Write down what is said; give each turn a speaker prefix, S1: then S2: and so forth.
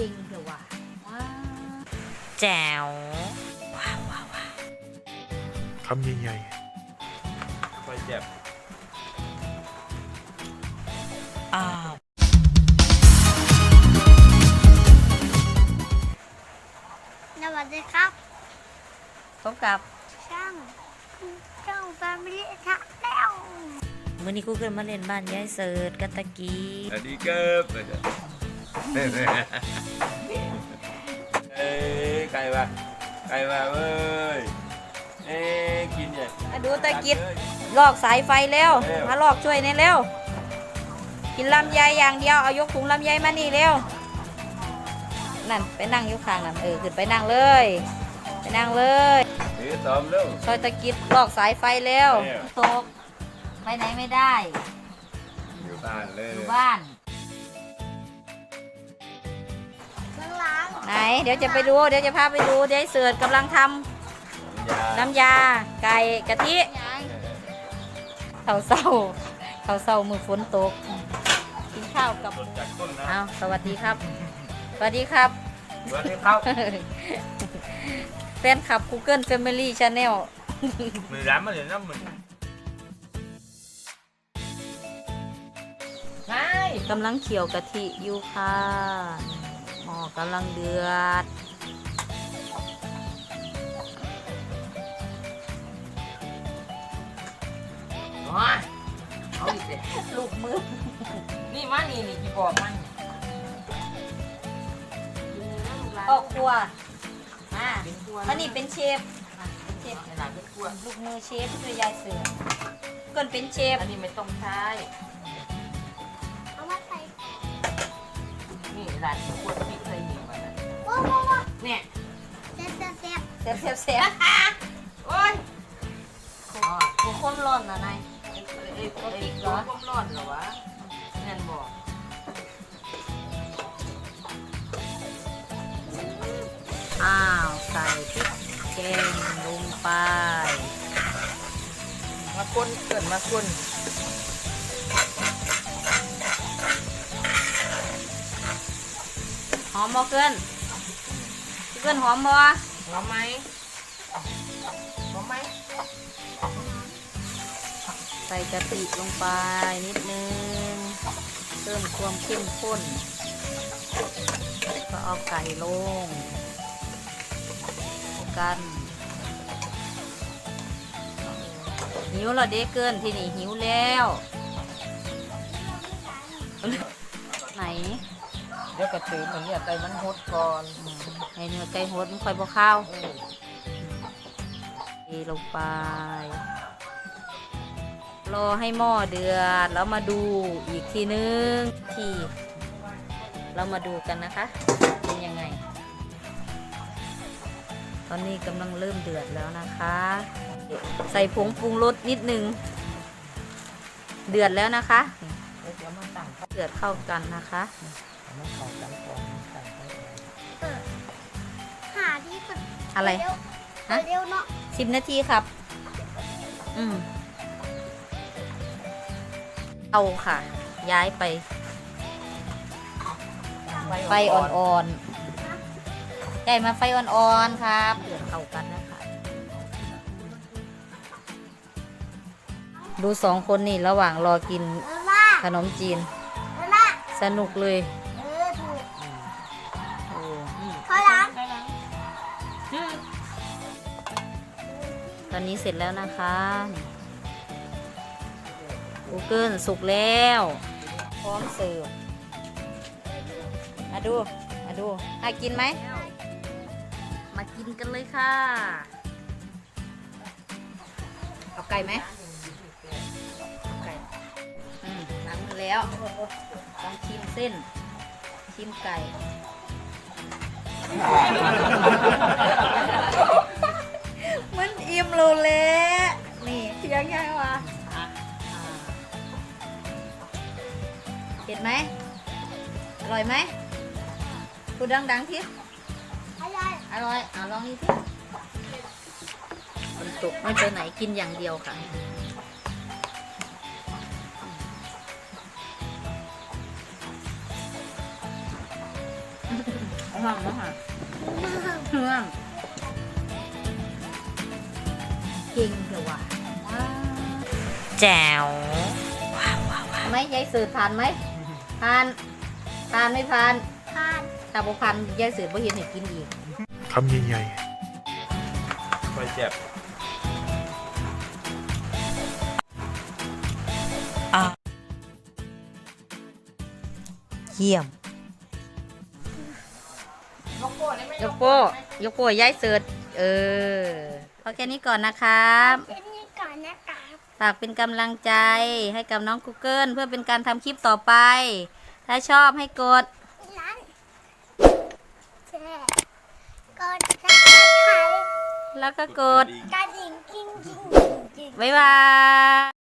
S1: ก่งเถอะว่ะว้าวแจ๋วว้าวว้าวว้าว
S2: คำใหญ่
S3: ไฟเจ็บ
S1: อ้าว
S4: สวัสดีครับ
S1: พบกับ
S4: ช่างช่างแฟมิลี่ชาแล้ว
S1: มื่อนี้กูเกิดมาเล่นบ้านยายเสิร์ตกันตะกี้
S3: สวัสดีครับ เอ้ยไก่มาไก่มาเว้ย เอ้ยกินใหญ่
S1: มาดูตะกิดลอกสายไฟเร็วมาลอกช่วยในเร็วกินลำไยอย่างเดียวเอายกถุงลำไยมานี่เร็วนั่นไปนั่งอยู่ข้างนั่นเออขึ้นไปนั่งเลย ไปนั่งเลย
S3: ถือตอมเร็ว
S1: ซอยตะกิดลอกสายไฟเร็ว
S3: เร็ว
S1: ตกไปไหนไม่ได้
S3: อยู่บ้านเลย
S1: อยู่บ้าน ไหน เดี๋ยวจะไปดู เดี๋ยวจะพาไปดูเดี๋ยวไอ้เสิร์ตกำลังทำ
S3: ยา
S1: น้ำยาไก่กะทิ
S4: ยาย
S1: เขาเศร้าเขาเศร้ามือฝนตกกินข้าวกับ
S3: สดจากต้นนะ
S1: อ้าวสวัสดีครับ สวัสดีครับ
S3: สวัสดีครับ
S1: แฟนคลับ Google Family Channel
S3: มือร้านมาเลยนะมึง
S1: กำลังเคี่ยวกะทิอยู่ค่ะห ม้อกำลังเดือด
S5: ว้ายเอาอีกเลย
S1: ลูกมือ
S5: นี่มันนี่นี่กี่บอกมัน
S1: ครอบครัวมา
S5: เป็นตัว
S1: อันนี้เป็นเชฟ เชฟ
S5: ขนาดเป็นตัว
S1: ลูกมือเชฟคือยายเสือเกินเป็นเชฟ
S5: อันนี้ไม่ต้องใช้
S4: เอามาใส่
S5: นี่ร้านขวดพริก เซ็
S4: ตเซ็ตเซ
S1: ฟเซฟเซฟ
S5: โอ้ยอ๋อ
S1: หัวข้มร้อนนะนาย
S5: ไอ้ไอ้ไอ้ตัวความร้อนเหรอวะนั่นบอก
S1: อ้าวใส่พริกแกงลงไป
S5: มาคนเกิดมาคน
S1: หอมบ่เกินเกินหอมบ่
S5: หอมไหมหอมไหม
S1: ใส่กะทิลงไปนิดนึงเพิ่มความเข้มข้น ก็เอาไก่ลงกันหิวแล้วเด้เกินที่นี่หิวแล้วไหน
S5: เดี๋ยวกระตือมันเนี่ยไก่มันหดก่อน
S1: ไอเนื้อไก่โหดมันค่อยบ่ข้าว
S5: เท
S1: ลงไป รอให้หม้อเดือด แล้วมาดูอีกทีนึงทีเรามาดูกันนะคะ เป็นยังไง ตอนนี้กำลังเริ่มเดือดแล้วนะคะ ใส่ผงปรุงรสนิดนึง เดือดแล้วนะคะ
S5: เดื
S1: อดเข้ากันนะคะ
S5: อะ
S1: ไร
S4: เร็ว
S1: ฮะ
S4: เร็วเนาะ
S1: สิบนาทีครับ อืม เอาค่ะ ย้ายไป ไฟอ่อนๆใหญ่มาไฟอ่อนๆครับเดือดเข้ากันนะคะ ดูสองคนนี่ระหว่างรอกิน
S4: เออล่ะ
S1: ขนมจีน
S4: เออล่ะ
S1: สนุกเลย ตอนนี้เสร็จแล้วนะคะกูเกิลสุกแล้ว พร้อมเสิร์ฟมาดูมาดูน่ากินไหม มากินกันเลยค่ะ เอาไก่ไหมไก่ล้างมือแล้วลองชิมเส้น ชิมไก่ มันอิ่มโลเละนี่เพียงยังวะอะอ่าเผ็ดไหมอร่อยไหมพูดดังๆที
S4: อะไร
S1: อร่อยเอาลองนี่ทีฝนตกไม่ไปไหนกินอย่างเดียวค่ะห้องมาหาเฮือง ริงเหรอวะแจ๋วว้าวว้าวว้าวไหมยายสืดผ่านไหมผ่านผ่านไม่ผ่าน
S4: ผ่าน
S1: ถ้าบ่ผ่านยายสืดบ่เห็นให้กินอีก
S2: คำใหญ่
S3: ไฟเจ็บ
S1: เยี่ยม
S5: ยกโป้ได้ไหม
S1: ยกโป้ยกโป้ย้ายเสิร์ชเออ พอแค่นี้ก่อนนะครับ
S4: เช่นนี้ก่อนนะครับ
S1: ฝากเป็นกำลังใจให้กับน้อง Google เพื่อเป็นการทำคลิปต่อไป ถ้าชอบให้กด
S4: นั้นแชร์กดซับสไครต์
S1: แล้วก็กด
S4: กระดิ่งกิ้งกิ้งกิ้งกิ้ง
S1: บ๊ายบาย